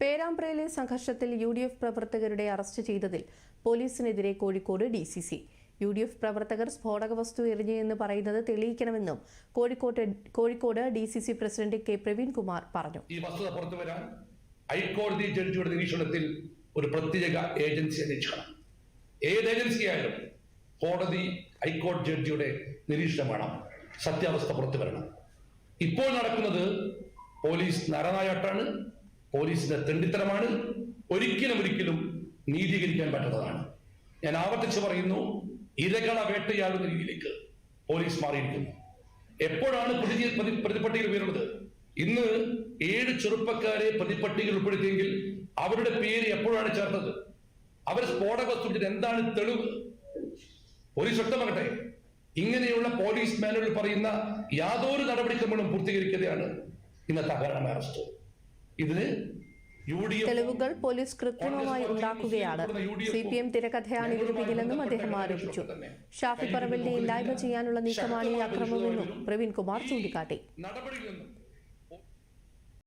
പേരാമ്പ്രയിലെ സംഘർഷത്തിൽ U D F പ്രവർത്തകരുടെ arrest ചെയ്തതിൽ പോലീസിനെതിരെ Kozhikode D C C. U D F പ്രവർത്തകർ സ്ഫോടക വസ്തു എറിഞ്ഞു എന്ന് പറയുന്നത് തെളിയിക്കണമെന്നും കോഴിക്കോട്ട് Kozhikode D C C president K Praveenkumar പറഞ്ഞു. ഈ വസ്തുത പുറത്തു വരാൻ ഹൈക്കോടതി ജഡ്ജിയുടെ നിരീക്ഷണത്തിൽ ഒരു പ്രത്യേക ഏജൻസി അന്വേഷിക്കണം. ഏത് ഏജൻസി ആയാലും കോടതി ഹൈക്കോടതി ജഡ്ജിയുടെ നിരീക്ഷണം വേണം. സത്യാവസ്ഥ പുറത്തു വരണം. ഇപ്പോൾ നടക്കുന്നത് പോലീസ് നരനായാട്ടാണ്. പോലീസിന്റെ തെണ്ടിത്തരമാണ്. ഒരിക്കലും ഒരിക്കലും നീതീകരിക്കാൻ പറ്റുന്നതാണ് ഞാൻ ആവർത്തിച്ച് പറയുന്നു ഇരകള വേട്ടയാടുന്ന രീതിയിലേക്ക് പോലീസ് മാറിയിരിക്കുന്നു. എപ്പോഴാണ് പ്രതി പ്രതിപ്പട്ടികൾ ഉയരുന്നത്? ഇന്ന് ഏഴ് ചെറുപ്പക്കാരെ പ്രതിപട്ടികയിൽ ഉൾപ്പെടുത്തിയെങ്കിൽ അവരുടെ പേര് എപ്പോഴാണ് ചേർത്തത്? അവർ സ്ഫോടക വസ്തു എന്താണ് തെളിവ്? പോലീസ് വ്യക്തമാകട്ടെ ഇങ്ങനെയുള്ള പോലീസ് മാനുവൽ പറയുന്ന യാതൊരു നടപടിക്രമങ്ങളും പൂർത്തീകരിക്കുകയാണ് ഇന്നത്തെ അപകടമായ അറസ്റ്റ്. ഇതിന് തെളിവുകൾ പോലീസ് കൃത്രിമമായി ഉണ്ടാക്കുകയാണ്. സി പി എം തിരക്കഥയാണ് ഇതിന് പിന്നിലെന്നും അദ്ദേഹം ആരോപിച്ചു. ഷാഫി പറമ്പലിനെ ഇല്ലായ്മ ചെയ്യാനുള്ള നീക്കമാണ് ഈ അക്രമമെന്നും പ്രവീൺകുമാർ ചൂണ്ടിക്കാട്ടി.